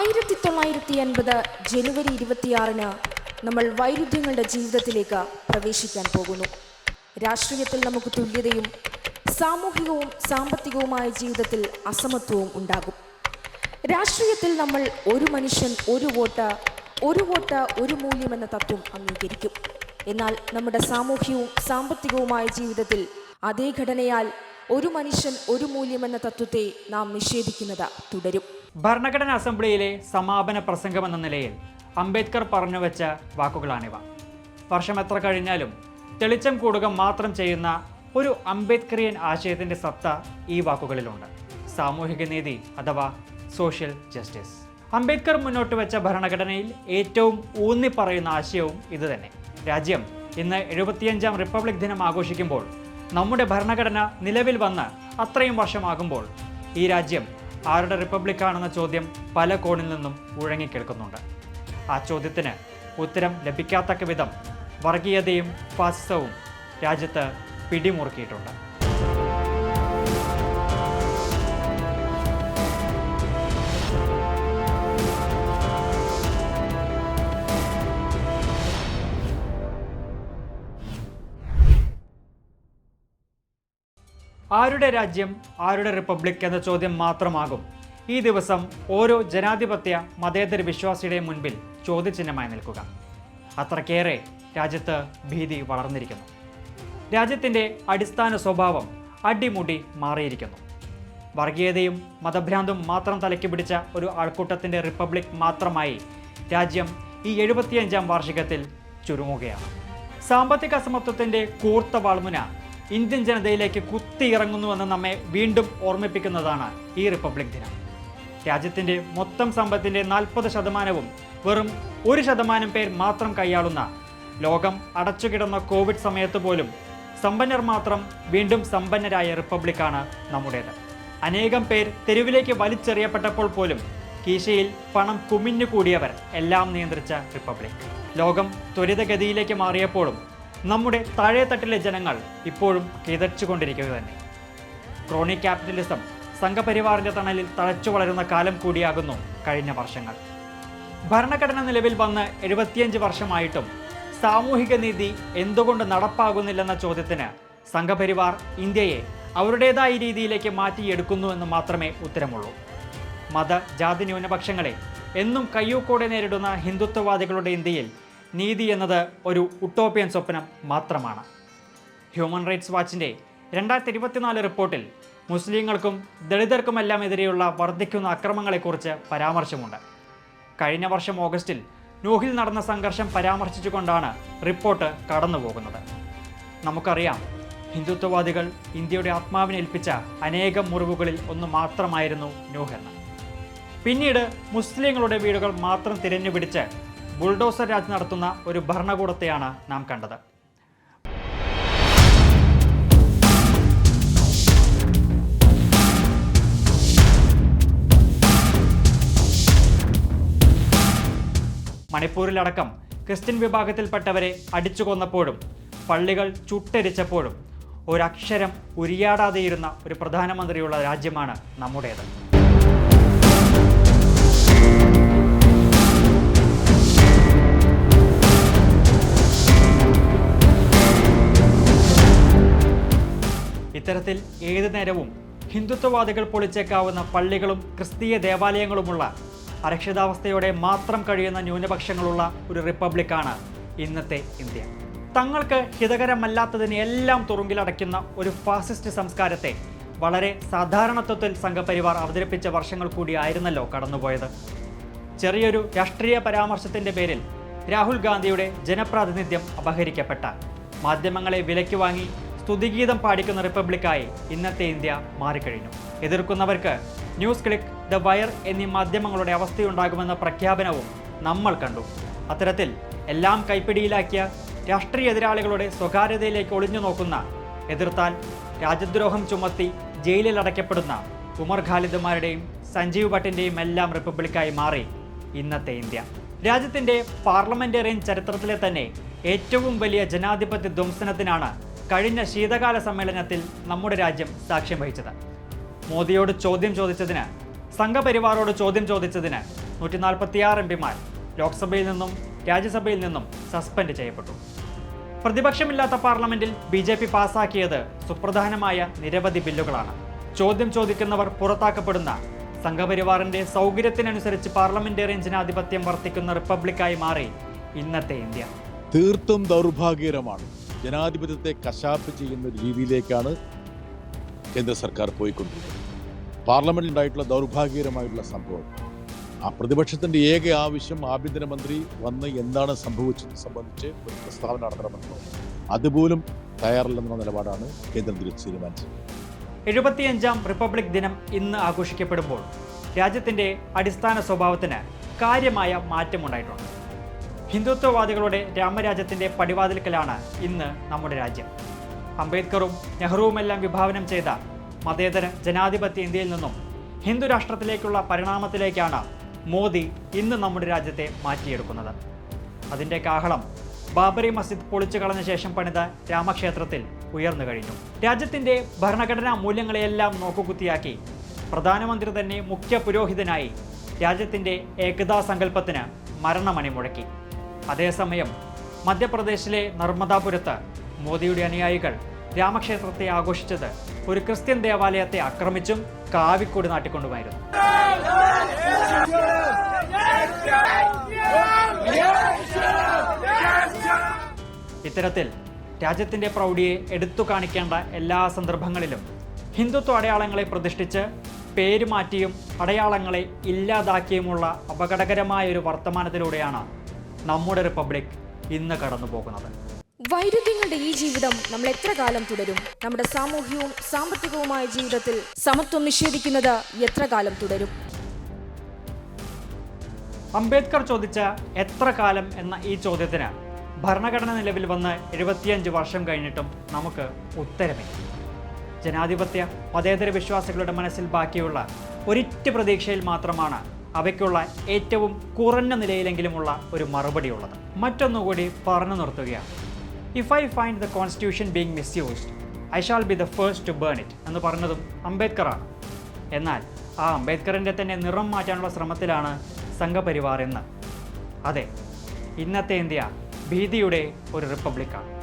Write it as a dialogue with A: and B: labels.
A: ആയിരത്തി തൊള്ളായിരത്തി എൺപത് ജനുവരി ഇരുപത്തിയാറിന് നമ്മൾ വൈരുദ്ധ്യങ്ങളുടെ ജീവിതത്തിലേക്ക് പ്രവേശിക്കാൻ പോകുന്നു. രാഷ്ട്രീയത്തിൽ നമുക്ക് തുല്യതയും സാമൂഹികവും സാമ്പത്തികവുമായ ജീവിതത്തിൽ അസമത്വവും ഉണ്ടാകും. രാഷ്ട്രീയത്തിൽ നമ്മൾ ഒരു മനുഷ്യൻ ഒരു വോട്ട് ഒരു വോട്ട് ഒരു മൂല്യം എന്ന തത്വം അംഗീകരിക്കും. എന്നാൽ നമ്മുടെ സാമൂഹ്യവും സാമ്പത്തികവുമായ ജീവിതത്തിൽ അതേ ഘടനയാൽ ഒരു മനുഷ്യൻ ഒരു മൂല്യമെന്ന തത്വത്തെ നാം നിഷേധിക്കുന്നത് തുടരും.
B: ഭരണഘടനാ അസംബ്ലിയിലെ സമാപന പ്രസംഗം എന്ന നിലയിൽ അംബേദ്കർ പറഞ്ഞു വെച്ച വാക്കുകളാണിവ. വർഷം എത്ര കഴിഞ്ഞാലും തെളിച്ചം കൂടുക മാത്രം ചെയ്യുന്ന ഒരു അംബേദ്കറിയൻ ആശയത്തിന്റെ സത്ത ഈ വാക്കുകളിലുണ്ട്. സാമൂഹിക നീതി അഥവാ സോഷ്യൽ ജസ്റ്റിസ്. അംബേദ്കർ മുന്നോട്ട് വെച്ച ഭരണഘടനയിൽ ഏറ്റവും ഊന്നി പറയുന്ന ആശയവും ഇതുതന്നെ. രാജ്യം ഇന്ന് എഴുപത്തിയഞ്ചാം റിപ്പബ്ലിക് ദിനം ആഘോഷിക്കുമ്പോൾ നമ്മുടെ ഭരണഘടന നിലവിൽ വന്ന് അത്രയും വർഷമാകുമ്പോൾ ഈ രാജ്യം ആരുടെ റിപ്പബ്ലിക്കാണെന്ന ചോദ്യം പല കോണിൽ നിന്നും ഉഴങ്ങിക്കേൾക്കുന്നുണ്ട്. ആ ചോദ്യത്തിന് ഉത്തരം ലഭിക്കാത്തക്ക വിധം വർഗീയതയും ഫാസിസവും രാജ്യത്ത് പിടിമുറുക്കിയിട്ടുണ്ട്. ആരുടെ രാജ്യം ആരുടെ റിപ്പബ്ലിക് എന്ന ചോദ്യം മാത്രമാകും. ഈ ദിവസം ഓരോ ജനാധിപത്യ മതേതര വിശ്വാസിയുടെ മുൻപിൽ ചോദ്യചിഹ്നമായി നിൽക്കുക. അത്രക്കേറെ രാജ്യത്ത് ഭീതി വളർന്നിരിക്കുന്നു. രാജ്യത്തിന്റെ അടിസ്ഥാന സ്വഭാവം അടിമുടി മാറിയിരിക്കുന്നു. വർഗീയതയും മതഭ്രാന്തും മാത്രം തലയ്ക്ക് പിടിച്ച ഒരു ആൾക്കൂട്ടത്തിന്റെ റിപ്പബ്ലിക് മാത്രമായി രാജ്യം ഈ എഴുപത്തിയഞ്ചാം വാർഷികത്തിൽ ചുരുങ്ങുകയാണ്. സാമ്പത്തിക അസമത്വത്തിന്റെ കൂർത്ത വാൾമുന ഇന്ത്യൻ ജനതയിലേക്ക് കുത്തിയിറങ്ങുന്നുവെന്ന് നമ്മെ വീണ്ടും ഓർമ്മിപ്പിക്കുന്നതാണ് ഈ റിപ്പബ്ലിക് ദിനം. രാജ്യത്തിന്റെ മൊത്തം സമ്പത്തിന്റെ നാൽപ്പത് ശതമാനവും വെറും ഒരു ശതമാനം പേർ മാത്രം കൈയാളുന്ന ലോകം അടച്ചുകിടന്ന കോവിഡ് സമയത്ത് പോലും സമ്പന്നർ മാത്രം വീണ്ടും സമ്പന്നരായ റിപ്പബ്ലിക്കാണ് നമ്മുടേത്. അനേകം പേർ തെരുവിലേക്ക് വലിച്ചെറിയപ്പെട്ടപ്പോൾ പോലും കീശയിൽ പണം കുമിഞ്ഞു കൂടിയവർ എല്ലാം നിയന്ത്രിച്ച റിപ്പബ്ലിക്. ലോകം ത്വരിതഗതിയിലേക്ക് മാറിയപ്പോഴും നമ്മുടെ താഴേത്തട്ടിലെ ജനങ്ങൾ ഇപ്പോഴും കിതച്ചുകൊണ്ടിരിക്കുക തന്നെ. ക്രോണി ക്യാപിറ്റലിസം സംഘപരിവാറിന്റെ തണലിൽ തഴച്ചു വളരുന്ന കാലം കൂടിയാകുന്നു കഴിഞ്ഞ വർഷങ്ങൾ. ഭരണഘടന നിലവിൽ വന്ന് എഴുപത്തിയഞ്ച് വർഷമായിട്ടും സാമൂഹിക നീതി എന്തുകൊണ്ട് നടപ്പാകുന്നില്ലെന്ന ചോദ്യത്തിന് സംഘപരിവാർ ഇന്ത്യയെ അവരുടേതായ രീതിയിലേക്ക് മാറ്റിയെടുക്കുന്നു എന്ന് മാത്രമേ ഉത്തരമുള്ളൂ. മത ജാതി ന്യൂനപക്ഷങ്ങളെ എന്നും കയ്യൂക്കോടെ നേരിടുന്ന ഹിന്ദുത്വവാദികളുടെ ഇന്ത്യയിൽ നീതി എന്നത് ഒരു ഉട്ടോപ്യൻ സ്വപ്നം മാത്രമാണ്. ഹ്യൂമൻ റൈറ്റ്സ് വാച്ചിന്റെ രണ്ടായിരത്തി ഇരുപത്തിനാല് റിപ്പോർട്ടിൽ മുസ്ലിങ്ങൾക്കും ദളിതർക്കുമെല്ലാം എതിരെയുള്ള വർദ്ധിക്കുന്ന അക്രമങ്ങളെക്കുറിച്ച് പരാമർശമുണ്ട്. കഴിഞ്ഞ വർഷം ഓഗസ്റ്റിൽ നൂഹിൽ നടന്ന സംഘർഷം പരാമർശിച്ചുകൊണ്ടാണ് റിപ്പോർട്ട് കടന്നുപോകുന്നത്. നമുക്കറിയാം ഹിന്ദുത്വവാദികൾ ഇന്ത്യയുടെ ആത്മാവിനെ ഏൽപ്പിച്ച അനേകം മുറിവുകളിൽ ഒന്ന് മാത്രമായിരുന്നു നൂഹെന്ന്. പിന്നീട് മുസ്ലിങ്ങളുടെ വീടുകൾ മാത്രം തിരഞ്ഞുപിടിച്ച് ബുൾഡോസർ രാജ് നടത്തുന്ന ഒരു ഭരണകൂടത്തെയാണ് നാം കണ്ടത്. മണിപ്പൂരിലടക്കം ക്രിസ്ത്യൻ വിഭാഗത്തിൽപ്പെട്ടവരെ അടിച്ചു കൊന്നപ്പോഴും പള്ളികൾ ചുട്ടരിച്ചപ്പോഴും ഒരക്ഷരം ഉരിയാടാതെയിരുന്ന ഒരു പ്രധാനമന്ത്രിയുള്ള രാജ്യമാണ് നമ്മുടേത്. ഇത്തരത്തിൽ ഏതു നേരവും ഹിന്ദുത്വവാദികൾ പൊളിച്ചേക്കാവുന്ന പള്ളികളും ക്രിസ്തീയ ദേവാലയങ്ങളുമുള്ള അരക്ഷിതാവസ്ഥയോടെ മാത്രം കഴിയുന്ന ന്യൂനപക്ഷങ്ങളുള്ള ഒരു റിപ്പബ്ലിക്കാണ് ഇന്നത്തെ ഇന്ത്യ. തങ്ങൾക്ക് ഹിതകരമല്ലാത്തതിനെ എല്ലാം തുറുങ്കിലടയ്ക്കുന്ന ഒരു ഫാസിസ്റ്റ് സംസ്കാരത്തെ വളരെ സാധാരണത്വത്തിൽ സംഘപരിവാർ അവതരിപ്പിച്ച വർഷങ്ങൾ കൂടിയായിരുന്നല്ലോ കടന്നുപോയത്. ചെറിയൊരു രാഷ്ട്രീയ പരാമർശത്തിന്റെ പേരിൽ രാഹുൽ ഗാന്ധിയുടെ ജനപ്രാതിനിധ്യം അപഹരിക്കപ്പെട്ട. മാധ്യമങ്ങളെ വിലയ്ക്ക് വാങ്ങി സ്തുതിഗീതം പാടിക്കുന്ന റിപ്പബ്ലിക്കായി ഇന്നത്തെ ഇന്ത്യ മാറിക്കഴിഞ്ഞു. എതിർക്കുന്നവർക്ക് ന്യൂസ് ക്ലിക്ക് ദ വയർ എന്നീ മാധ്യമങ്ങളുടെ അവസ്ഥയുണ്ടാകുമെന്ന പ്രഖ്യാപനവും നമ്മൾ കണ്ടു. അത്തരത്തിൽ എല്ലാം കൈപ്പിടിയിലാക്കിയ രാഷ്ട്രീയ എതിരാളികളുടെ സ്വകാര്യതയിലേക്ക് ഒളിഞ്ഞു നോക്കുന്ന എതിർത്താൽ രാജ്യദ്രോഹം ചുമത്തി ജയിലിൽ അടയ്ക്കപ്പെടുന്ന ഉമർ ഖാലിദുമാരുടെയും സഞ്ജീവ് ഭട്ടിന്റെയും എല്ലാം റിപ്പബ്ലിക്കായി മാറി ഇന്നത്തെ ഇന്ത്യ. രാജ്യത്തിന്റെ പാർലമെന്റേറിയൻ ചരിത്രത്തിലെ തന്നെ ഏറ്റവും വലിയ ജനാധിപത്യ ധ്വംസനത്തിനാണ് കഴിഞ്ഞ ശീതകാല സമ്മേളനത്തിൽ നമ്മുടെ രാജ്യം സാക്ഷ്യം വഹിച്ചത്. മോദിയോട് ചോദ്യം ചോദിച്ചതിന് സംഘപരിവാറോട് ചോദ്യം ചോദിച്ചതിന് നൂറ്റി നാൽപ്പത്തിയാറ് എം പിമാർ ലോക്സഭയിൽ നിന്നും രാജ്യസഭയിൽ നിന്നും സസ്പെൻഡ് ചെയ്യപ്പെട്ടു. പ്രതിപക്ഷമില്ലാത്ത പാർലമെന്റിൽ ബി ജെ പി പാസാക്കിയത് സുപ്രധാനമായ നിരവധി ബില്ലുകളാണ്. ചോദ്യം ചോദിക്കുന്നവർ പുറത്താക്കപ്പെടുന്ന സംഘപരിവാറിന്റെ സൗകര്യത്തിനനുസരിച്ച് പാർലമെന്റേറിയൻ ജനാധിപത്യം വർത്തിക്കുന്ന റിപ്പബ്ലിക്കായി മാറി ഇന്നത്തെ ഇന്ത്യ.
C: തീർത്തും ദൗർഭാഗ്യകരമാണ്. ജനാധിപത്യത്തെ കശാപ്പ് ചെയ്യുന്ന രീതിയിലേക്കാണ് കേന്ദ്ര സർക്കാർ പോയിക്കൊണ്ടിരിക്കുന്നത് പാർലമെന്റിൽ ഉണ്ടായിട്ടുള്ള ദൗർഭാഗ്യകരമായിട്ടുള്ള സംഭവം. ആ പ്രതിപക്ഷത്തിന്റെ ഏക ആവശ്യം ആഭ്യന്തരമന്ത്രി വന്ന് എന്താണ് സംഭവിച്ചത് സംബന്ധിച്ച് ഒരു പ്രസ്താവന നടത്തണമെന്നോ അതുപോലും തയ്യാറല്ലെന്ന നിലപാടാണ് കേന്ദ്രം തീരുമാനിച്ചത്.
B: എഴുപത്തിയഞ്ചാം റിപ്പബ്ലിക് ദിനം ഇന്ന് ആഘോഷിക്കപ്പെടുമ്പോൾ രാജ്യത്തിന്റെ അടിസ്ഥാന സ്വഭാവത്തിന് കാര്യമായ മാറ്റമുണ്ടായിട്ടുണ്ട്. ഹിന്ദുത്വവാദികളുടെ രാമരാജ്യത്തിന്റെ പടിവാതിൽക്കലാണ് ഇന്ന് നമ്മുടെ രാജ്യം. അംബേദ്കറും നെഹ്റുവുമെല്ലാം വിഭാവനം ചെയ്ത മതേതര ജനാധിപത്യ ഇന്ത്യയിൽ നിന്നും ഹിന്ദു രാഷ്ട്രത്തിലേക്കുള്ള പരിണാമത്തിലേക്കാണ് മോദി ഇന്ന് നമ്മുടെ രാജ്യത്തെ മാറ്റിയെടുക്കുന്നത്. അതിന്റെ കാഹളം ബാബറി മസ്ജിദ് പൊളിച്ചു കളഞ്ഞ ശേഷം പണിത രാമക്ഷേത്രത്തിൽ ഉയർന്നു കഴിഞ്ഞു. രാജ്യത്തിന്റെ ഭരണഘടനാ മൂല്യങ്ങളെയെല്ലാം നോക്കുകുത്തിയാക്കി പ്രധാനമന്ത്രി തന്നെ മുഖ്യ പുരോഹിതനായി രാജ്യത്തിന്റെ ഏകതാ സങ്കല്പത്തിന് മരണമണി മുഴക്കി അതേസമയം മധ്യപ്രദേശിലെ നർമ്മദാപുരത്ത് മോദിയുടെ അനുയായികൾ രാമക്ഷേത്രത്തെ ആഘോഷിച്ചത് ഒരു ക്രിസ്ത്യൻ ദേവാലയത്തെ ആക്രമിച്ചും കാവിക്കൊടി നാട്ടിക്കൊണ്ടുമായിരുന്നു ഇത്തരത്തിൽ രാജ്യത്തിന്റെ പ്രൗഢിയെ എടുത്തു കാണിക്കേണ്ട എല്ലാ സന്ദർഭങ്ങളിലും ഹിന്ദുത്വ അടയാളങ്ങളെ പ്രതിഷ്ഠിച്ച് പേര് മാറ്റിയും അടയാളങ്ങളെ ഇല്ലാതാക്കിയുമുള്ള അപകടകരമായ ഒരു വർത്തമാനത്തിലൂടെയാണ് നമ്മുടെ റിപ്പബ്ലിക് ഇന്ന് കടന്നു പോകുന്നത്.
A: വൈരുദ്ധ്യങ്ങളുടെ ഈ ജീവിതം നമ്മൾ എത്ര കാലം തുടരും? നമ്മുടെ സാമൂഹ്യവും സാമ്പത്തികവുമായ ജീവിതത്തിൽ സമത്വം നിഷേധിക്കുന്നത് എത്ര കാലം തുടരും?
B: അംബേദ്കർ ചോദിച്ച എത്ര കാലം എന്ന ഈ ചോദ്യത്തിന് ഭരണഘടന നിലവിൽ വന്ന് എഴുപത്തിയഞ്ച് വർഷം കഴിഞ്ഞിട്ടും നമുക്ക് ഉത്തരമില്ല ജനാധിപത്യ മതേതര വിശ്വാസികളുടെ മനസ്സിൽ ബാക്കിയുള്ള ഒരിറ്റ പ്രതീക്ഷയിൽ മാത്രമാണ് അവയ്ക്കുള്ള ഏറ്റവും കുറഞ്ഞ നിലയിലെങ്കിലുമുള്ള ഒരു മറുപടിയുള്ളത്. മറ്റൊന്നുകൂടി പറഞ്ഞു നിർത്തുകയാണ്. If I find the constitution being misused I shall be the first to burn it എന്ന് പറഞ്ഞതും അംബേദ്കറാണ്. എന്നാൽ ആ അംബേദ്കറിന്റെ തന്നെ നിറം മാറ്റാനുള്ള ശ്രമത്തിലാണ് സംഘപരിവാർ എന്ന് അതെ ഇന്നത്തെ ഇന്ത്യ ഭീതിയുടെ ഒരു റിപ്പബ്ലിക്കാണ്.